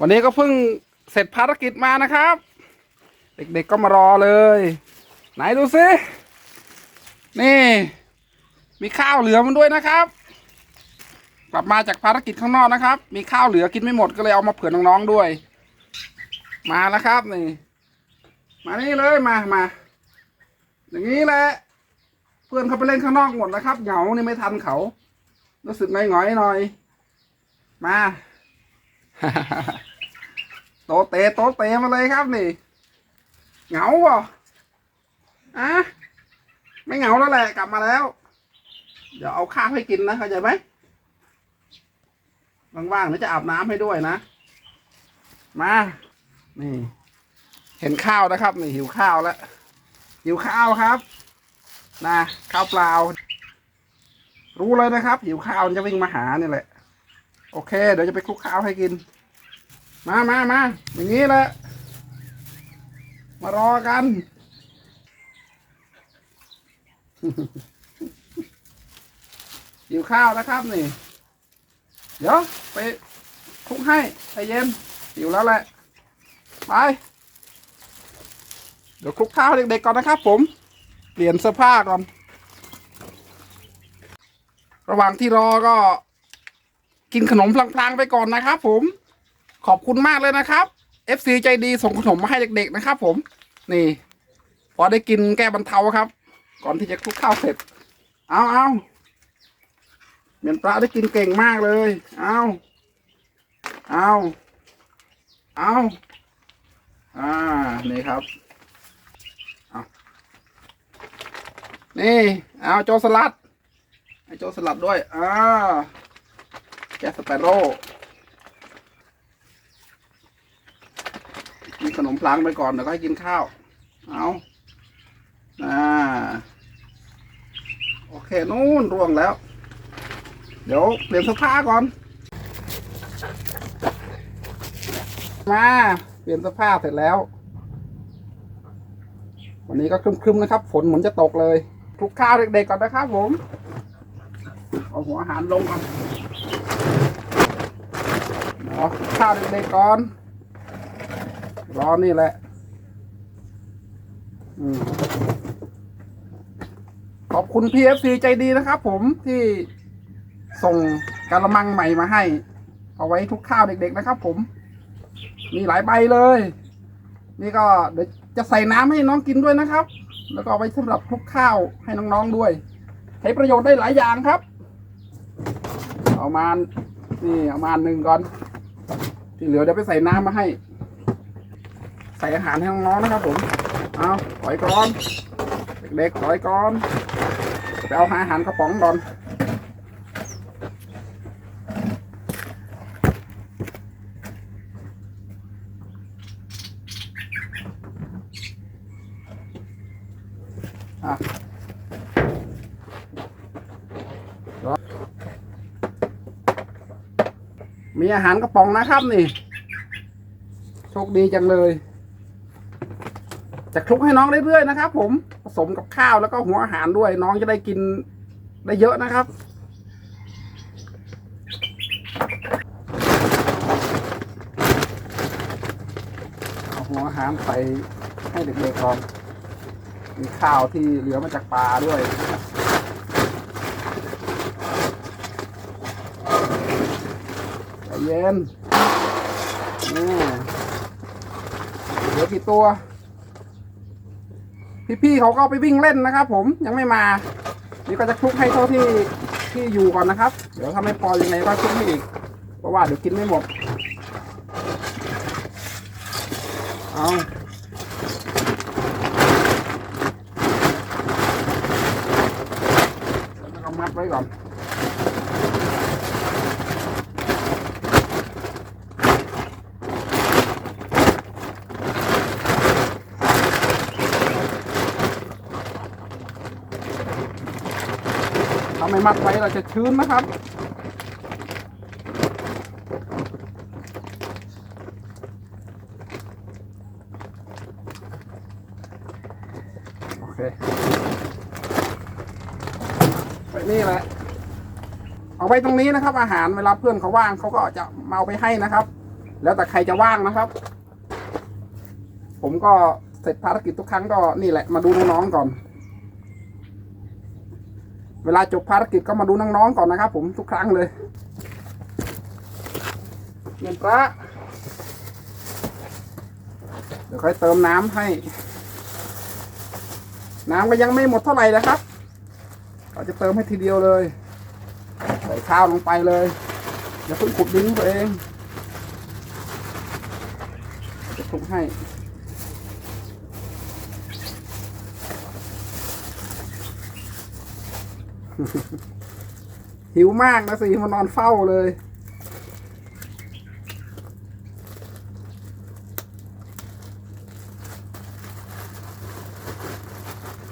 วันนี้ก็เพิ่งเสร็จภารกิจมานะครับ เด็กๆก็มารอเลย ไหนดูซินี่ มีข้าวเหลือมันด้วยนะครับ กลับมาจากภารกิจข้างนอกนะครับ มีข้าวเหลือกินไม่หมดก็เลยเอามาเผื่อน้องๆด้วย มาแล้วครับนี่ มานี่เลยมามาอย่างนี้แหละเพื่อนเขาไปเล่นข้างนอกหมดนะครับเหงานี่ไม่ทันเขา รู้สึกหงอยๆหน่อย มา โตเตะโตเตะมาเลยครับนี่ เหงาป่ะอะไม่เหงาแล้วแหละกลับมาแล้ว เดี๋ยวเอาข้าวให้กินนะเข้าใจไหมว่างๆเดี๋ยวจะอาบน้ำให้ด้วยนะ มา นี่ เห็นข้าวนะครับ นี่หิวข้าวแล้ว หิวข้าวครับนะข้าวเปล่า รู้เลยนะครับ หิวข้าวจะวิ่งมาหาเนี่ยแหละ โอเค เดี๋ยวจะไปคลุกข้าวให้กิน มามามาอย่างนี้แหละมารอกันหิวข้าวนะครับนี่ เดี๋ยวไปคลุกให้ใจเย็นหิวแล้วแหละ ไป เดี๋ยวคลุกข้าวเด็กๆก่อนนะครับผม เปลี่ยนเสื้อผ้าก่อน ระหว่างที่รอก็ กินขนมพลางๆไปก่อนนะครับผม ขอบคุณมากเลยนะครับ FC ใจดีส่งขนมมาให้เด็กๆนะครับ ผม นี่ พอได้กินแก้บรรเทาครับ ก่อนที่จะคลุกข้าวเสร็จ เอาเอาเหมียนปลาได้กินเก่งมากเลย เอาเอาเอาอ่า นี่ครับเอานี่ เอาโจสลัด ให้โจสลัดด้วย อ่า แกสเปโร่ กินขนมพลางไปก่อนเดี๋ยวก็ให้กินข้าว เอาอ่าโอเคนู่นร่วงแล้ว เดี๋ยวเปลี่ยนเสื้อผ้าก่อน มาเปลี่ยนเสื้อผ้าเสร็จแล้ว วันนี้ก็ครึมๆนะครับ ฝนเหมือนจะตกเลยคลุกข้าวเด็กๆก่อนนะครับผมเอาหัวอาหารลงก่อนเอาข้าวเด็กๆก่อน รอนี่แหละอขอบคุณ PFC ใจดีนะครับผมที่ส่งกระมังใหม่มาให้ เอาไว้ทุกข้าวเด็ก ๆ นะครับ ผม มีหลายใบเลย นี่ก็เดี๋ยวจะใส่น้ำให้น้องกินด้วยนะครับ แล้วก็เอาไว้สำหรับคลุกข้าวให้น้องๆด้วย ใช้ประโยชน์ได้หลายอย่างครับ เอามานี่เอามาหนึ่งก่อน ที่เหลือเดี๋ยวไปใส่น้ำมาให้ ใส่อาหารให้น้องๆนะครับผมเอาถอยก่อนเด็กๆถอยก่อนไปเอาอาหารกระป๋องก่อนอะมีอาหารกระป๋องนะครับนี่ โชคดีจังเลย จะคลุกให้น้องเรื่อยๆนะครับผมผสมกับข้าวแล้วก็หัวอาหารด้วยน้องจะได้กินได้เยอะนะครับ เอาหัวอาหารใส่ให้เด็กๆก่อนมีข้าวที่เหลือมาจากปลาด้วยใจเย็นนี่เหลือกี่ตัว พี่ๆเขาก็ไปวิ่งเล่นนะครับ ผมยังไม่มานี่ก็จะคลุกให้เท่าที่ที่อยู่ก่อนนะครับ เดี๋ยวถ้าไม่พอยังไงก็คลุกให้อีกเพราะว่าเดี๋ยวกินไม่หมดเอาแล้วก็มัดไว้ก่อน ถ้าไม่มัดไว้เราจะชื้นนะครับ โอเค ไปนี่แหละ เอาไว้ตรงนี้นะครับ อาหารเวลาเพื่อนเขาว่างเขาก็จะมาเอาไปให้นะครับ แล้วแต่ใครจะว่างนะครับ ผมก็เสร็จภารกิจทุกครั้งก็นี่แหละมาดูน้องๆก่อน เวลาจบภารกิจก็มาดูน้องๆก่อนนะครับ ผมทุกครั้งเลยเงินพระเดี๋ยวค่อยเติมน้ำให้ น้ำก็ยังไม่หมดเท่าไหร่นะครับเราจะเติมให้ทีเดียวเลยใส่ข้าวลงไปเลยอย่าเพิ่งขุดดินตัวเองจะคลุกให้ หิวมากนะสิมานอนเฝ้าเลย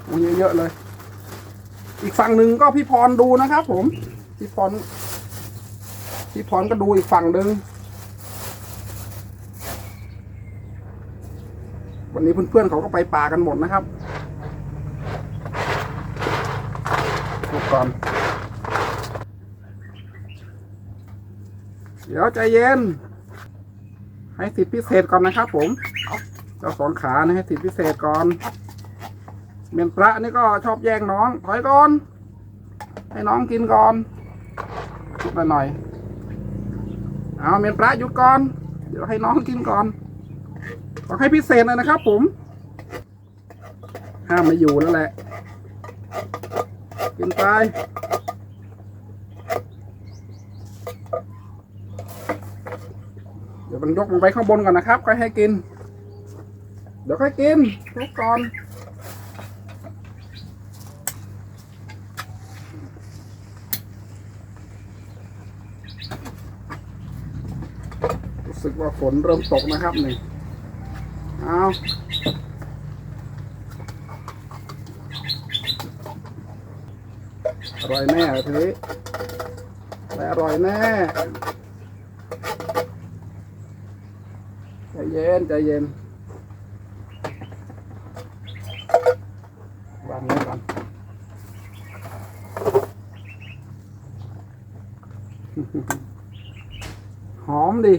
โอ้เยอะๆเลย อีกฝั่งหนึ่งก็พี่พรดูนะครับผม พี่พร พี่พรก็ดูอีกฝั่งหนึ่งวันนี้เพื่อนๆเขาก็ไปป่ากันหมดนะครับดูก่อน เดี๋ยวใจเย็น ให้สิทธิพิเศษก่อนนะครับผม เจ้าสองขานะให้สิทธิพิเศษก่อน เมียนพระนี่ก็ชอบแย่งน้องถอยก่อน ให้น้องกินก่อนชุบหน่อยๆเอาเมียนพระหยุดก่อน เดี๋ยวให้น้องกินก่อนต้องให้พิเศษเลยนะครับผม ห้ามไม่อยู่แล้วแหละ กินไป เดี๋ยวมันยกลงไปข้างบนก่อนนะครับค่อยให้กิน เดี๋ยวค่อยกินยกก่อนรู้สึกว่าฝนเริ่มตกนะครับนี่เอาอร่อยแน่ทีนี้และอร่อยแน่ ใจ เย็นใจเย็นวางไว้ก่อนหอมดิ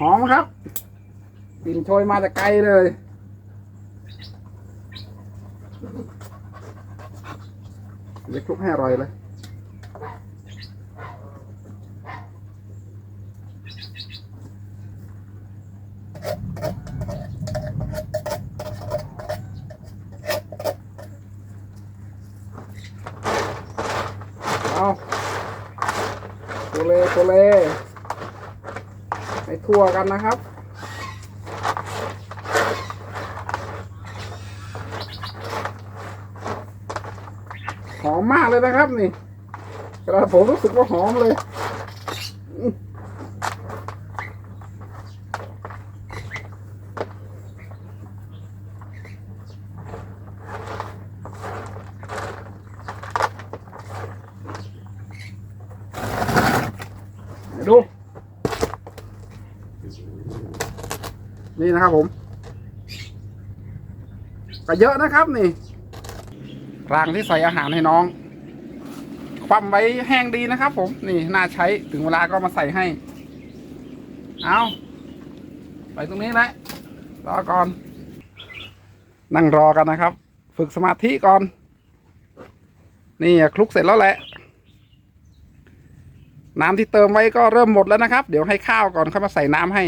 หอมครับกลิ่นโชยมาแต่ไกลเลยเดี๋ยวคลุกให้อร่อยเลย เอาโคเลโคเล ถั่วกันนะครับ หอมมากเลยนะครับนี่กระผมรู้สึกว่าหอมเลยอื้อเดี๋ยวดู นะครับผมก็เยอะนะครับนี่รางที่ใส่อาหารให้น้องความไว้แห้งดีนะครับ ผมนี่น่าใช้ถึงเวลาก็มาใส่ให้ เอาไปตรงนี้แหละรอก่อน นั่งรอกันนะครับ ฝึกสมาธิก่อน นี่คลุกเสร็จแล้วแหละ น้ำที่เติมไว้ก็เริ่มหมดแล้วนะครับ เดี๋ยวให้ข้าวก่อนค่อยมาใส่น้ำให้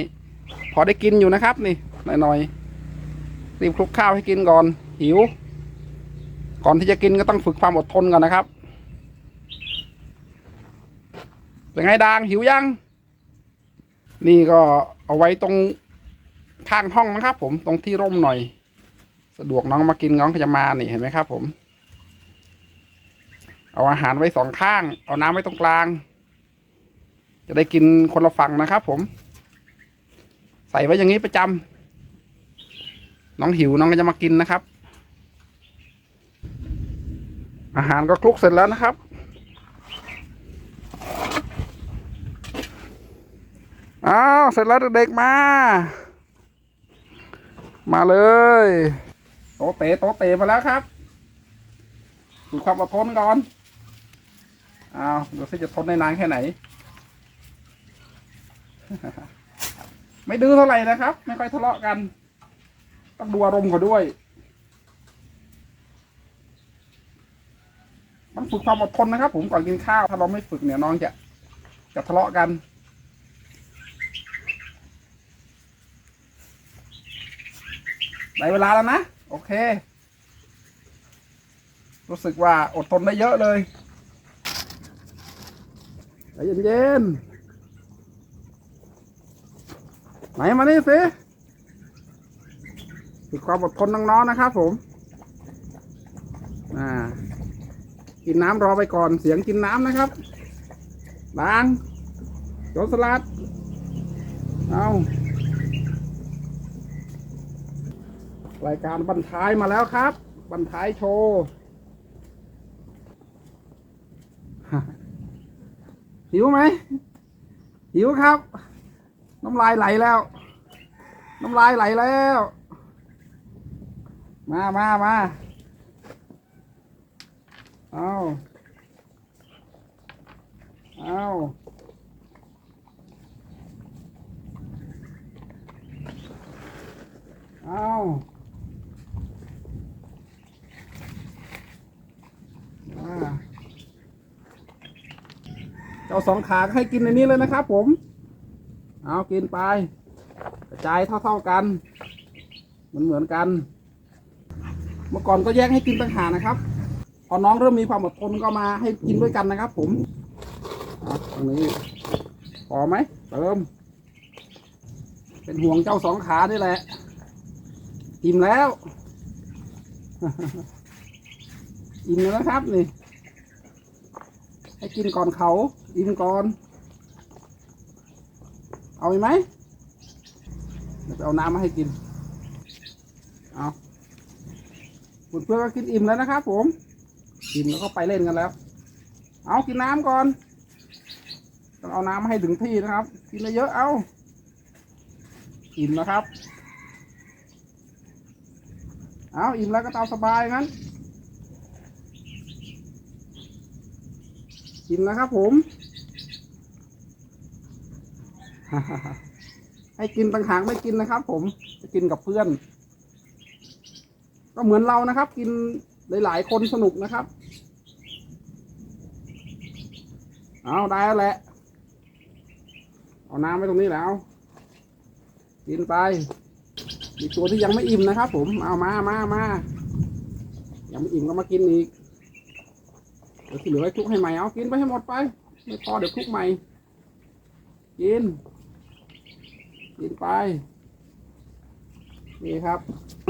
พอได้กินอยู่นะครับ นี่หน่อยๆรีบคลุกข้าวให้กินก่อน หิว ก่อนที่จะกินก็ต้องฝึกความอดทนก่อนนะครับเป็นไงดางหิวยัง นี่ก็เอาไว้ตรงข้างห้องนะครับ ผมตรงที่ร่มหน่อย สะดวกน้องมากินน้องก็จะมานี่เห็นไหมครับ ผม เอาอาหารไว้สองข้าง เอาน้ำไว้ตรงกลาง จะได้กินคนละฝั่งนะครับ ผม ใส่ไว้อย่างนี้ประจำน้องหิวน้องก็จะมากินนะครับ อาหารก็คลุกเสร็จแล้วนะครับอ้าวเสร็จแล้วเด็กๆมา มาเลย โตเตะโตเตะมาแล้วครับดูความอดทนก่อนอ้าวดูสิจะทนได้นานแค่ไหน ไม่ดื้อเท่าไหร่นะครับ ไม่ค่อยทะเลาะกัน ต้องดูอารมณ์เขาด้วยต้องฝึกความอดทนนะครับ ผมก่อนกินข้าว ถ้าเราไม่ฝึกเนี่ยน้องจะจะทะเลาะกัน ได้เวลาแล้วนะ โอเค รู้สึกว่าอดทนได้เยอะเลยใจเย็นๆ ไหนมานี่สิฝึกความอดทนน้องๆนะครับผมอ่ากินน้ำรอไปก่อนเสียงกินน้ำนะครับล้างโจนสลัด เอารายการบันท้ายมาแล้วครับ บันท้ายโชว์หิวไหมหิวครับ น้ำลายไหลแล้ว น้ำลายไหลแล้ว มามามาเอาเอาเอามาเจ้าสองขาให้กินในนี้เลยนะครับผม เอากินไป กระจายเท่า ๆกันมือนเหมือนกัน เมื่อก่อนก็แยกให้กินต่างหากนะครับ พอน้องเริ่มมีความอดทนก็มาให้กินด้วยกันนะครับ ผมตรงนี้พอไหมเติม เป็นห่วงเจ้าสองขานี่แหละอิ่มแล้วอิ่มแล้วนะครับนี่ ให้กินก่อนเขาอิ่มก่อน เอาอีกไหมเดี๋ยวไปเอาน้ำมาให้กิน เอาเพื่อนก็กินอิ่มแล้วนะครับผม อิ่มแล้วก็ไปเล่นกันแล้ว เอากินน้ำก่อน ต้องเอาน้ำมาให้ถึงที่นะครับ กินเยอะ เอาอิ่มนะครับ เอาอิ่มแล้วก็ตามสบายงั้น อิ่มนะครับผม ให้กินต่างหากไม่กินนะครับ ผมจะกินกับเพื่อน ก็เหมือนเรานะครับ กินหลาย ๆ คนสนุกนะครับ เอาได้แล้วแหละ เอาน้ำไว้ตรงนี้แล้ว กินไปมีตัวที่ยังไม่อิ่มนะครับ ผม เอามามามายังไม่อิ่มก็มากินอีกเดี๋ยวที่เหลือให้คลุกให้ใหม่เอากินไปให้หมดไป ไม่พอเดี๋ยวคลุกใหม่ กิน กินไป นี่ครับ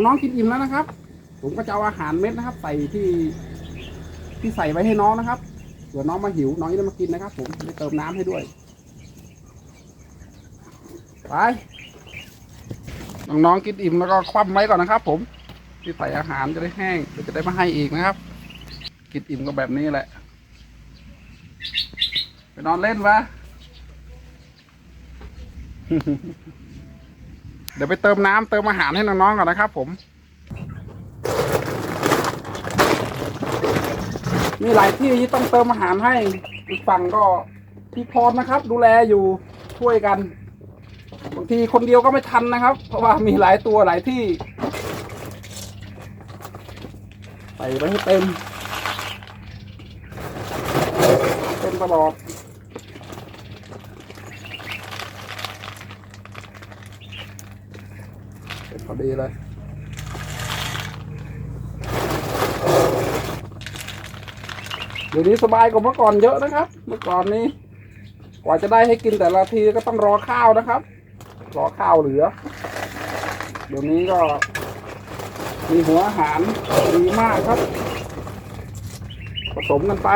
น้องกินอิ่มแล้วนะครับ ผมก็จะเอาอาหารเม็ดนะครับ ใส่ที่ที่ใส่ไว้ให้น้องนะครับเดี๋ยวน้องมาหิวน้องจะได้มากินนะครับ ผมจะได้เติมน้ำให้ด้วย ไปน้องๆกินอิ่มแล้วก็คว่ำไว้ก่อนนะครับ ผม ที่ใส่อาหารจะได้แห้งเดี๋ยวจะได้มาให้อีกนะครับ กินอิ่มก็แบบนี้แหละไปนอนเล่นวะ เดี๋ยวไปเติมน้ำเติมอาหารให้น้องๆก่อนนะครับ ผม มีหลายที่ที่ต้องเติมอาหารให้อีกฝั่งก็พี่พรนะครับ ดูแลอยู่ช่วยกันบางทีคนเดียวก็ไม่ทันนะครับ เพราะว่ามีหลายตัวหลายที่ใส่ไปให้เต็มเต็มตลอดเป็น พอดีเลยเดี๋ยวนี้สบายกว่าเมื่อก่อนเยอะนะครับ เมื่อก่อนนี้ กว่าจะได้ให้กินแต่ละทีก็ต้องรอข้าวนะครับ รอข้าวเหลือ เดี๋ยวนี้ก็ มีหัวอาหารดีมากครับ ผสมกันไป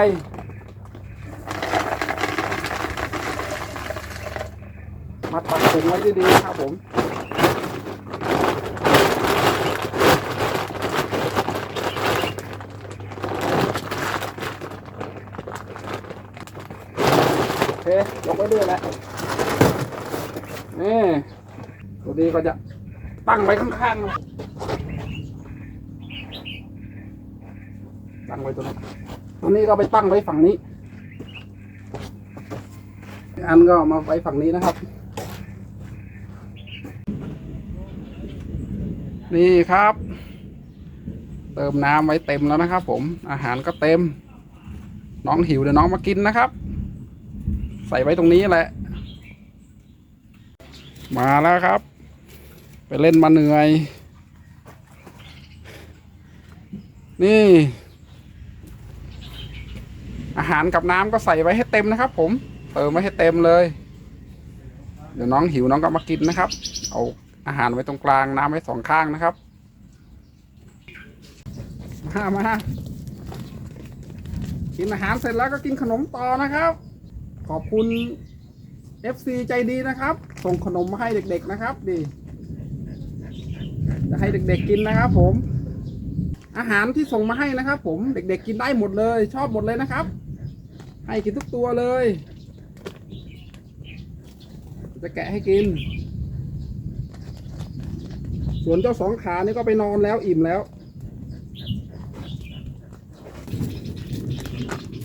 มาตัดถุงไว้ดีๆครับผม เคยกไว้ด้วยแหละนี่ตัวนี้ก็จะตั้งไว้ข้างๆตั้งไว้ตัวนี้ตัวนี้ก็ไปตั้งไว้ฝั่งนี้ อันก็มาไว้ฝั่งนี้นะครับ นี่ครับ เติมน้ำไว้เต็มแล้วนะครับ ผมอาหารก็เต็ม น้องหิวเดี๋ยวน้องมากินนะครับ ใส่ไว้ตรงนี้แหละ มาแล้วครับ ไปเล่นมาเหนื่อย นี่ อาหารกับน้ำก็ใส่ไว้ให้เต็มนะครับ ผมเติมไว้ให้เต็มเลย เดี๋ยวน้องหิวน้องก็มากินนะครับ เอาอาหารไว้ตรงกลางน้ำไว้สองข้างนะครับมามากินอาหารเสร็จแล้วก็กินขนมต่อนะครับ ขอบคุณ FC ใจดีนะครับ ส่งขนมมาให้เด็ก ๆนะครับดีจะให้เด็ก ๆกินนะครับ ผม อาหารที่ส่งมาให้นะครับ ผมเด็ก ๆ กินได้หมดเลย ชอบหมดเลยนะครับ ให้กินทุกตัวเลย จะแกะให้กิน ส่วนเจ้าสองขานี่ก็ไปนอนแล้วอิ่มแล้ว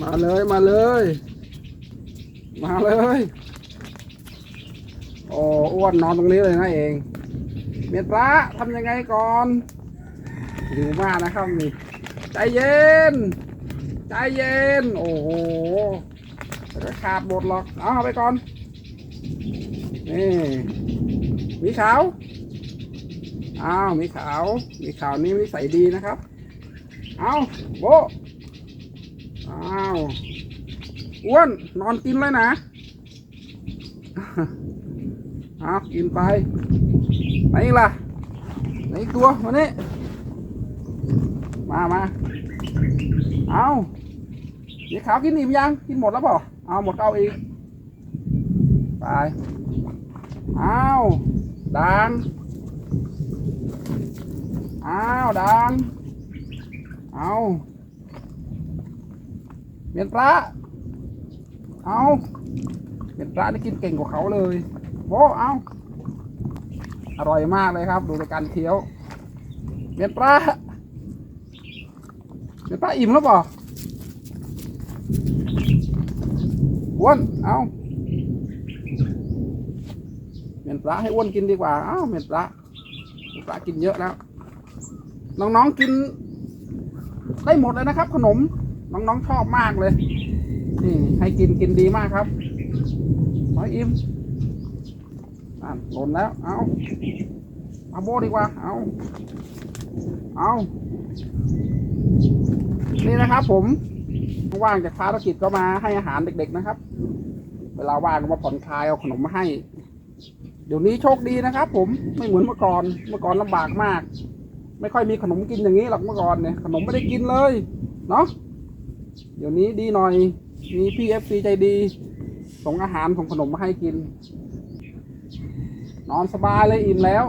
มาเลยมาเลย มาเลย โอ้อ้วนนอนตรงนี้เลยนะเอง เมียตระทำยังไงก่อนหิวมากนะครับนี่ ใจเย็น ใจเย็น โอ้โหเดี๋ยวก็ขาดหมดหรอก เอาไปก่อน นี่มีขาว อ้าวมีขาว มีขาวนี่นิสัยดีนะครับ เอาโบอ้าว อ้วน นอนกินเลยนะเอากินไปไหนล่ะไหนตัวมานี่มามาเอามีขาวกินอิ่มยัง กินหมดแล้วเปล่าเอาหมดเอาอีกไปเอาดังเอาดังเอาเมียนปลา เอาเมียนปลาได้กินเก่งกว่าเขาเลยโบเอาอร่อยมากเลยครับ ดูการเคี้ยวเมียนปลาเมียนปลาอิ่มแล้วเปล่าอ้วนเอาเมียนปลาให้อ้วนกินดีกว่าอ้าวเมียนปลาเมียนปลากินเยอะแล้วน้องๆกิน ได้หมดเลยนะครับ ขนม น้องๆชอบมากเลย นี่ให้กินกินดีมากครับน้อยอิ่มนั่นหล่นแล้ว เอาเอาโบดีกว่า เอาเอานี่นะครับผม ว่างจากภารกิจก็มาให้อาหารเด็กๆนะครับ เวลาว่างก็มาผ่อนคลายเอาขนมมาให้ เดี๋ยวนี้โชคดีนะครับ ผม ไม่เหมือนเมื่อก่อน เมื่อก่อนลำบากมาก ไม่ค่อยมีขนมกินอย่างนี้หรอกเมื่อก่อนเนี่ย ขนมไม่ได้กินเลย เนาะ เดี๋ยวนี้ดีหน่อย มีพี่เอฟซีใจดีส่งอาหารส่งขนมมาให้กิน นอนสบายเลยอิ่มแล้ว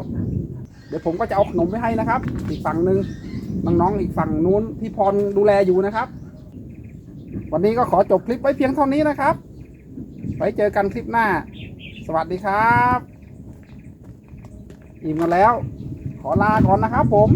เดี๋ยวผมก็จะเอาขนมไปให้นะครับ อีกฝั่งหนึ่งน้องๆอีกฝั่งนู้นพี่พรดูแลอยู่นะครับ วันนี้ก็ขอจบคลิปไว้เพียงเท่านี้นะครับ ไว้เจอกันคลิปหน้า สวัสดีครับ อิ่มกันแล้ว ขอลาก่อนนะครับผม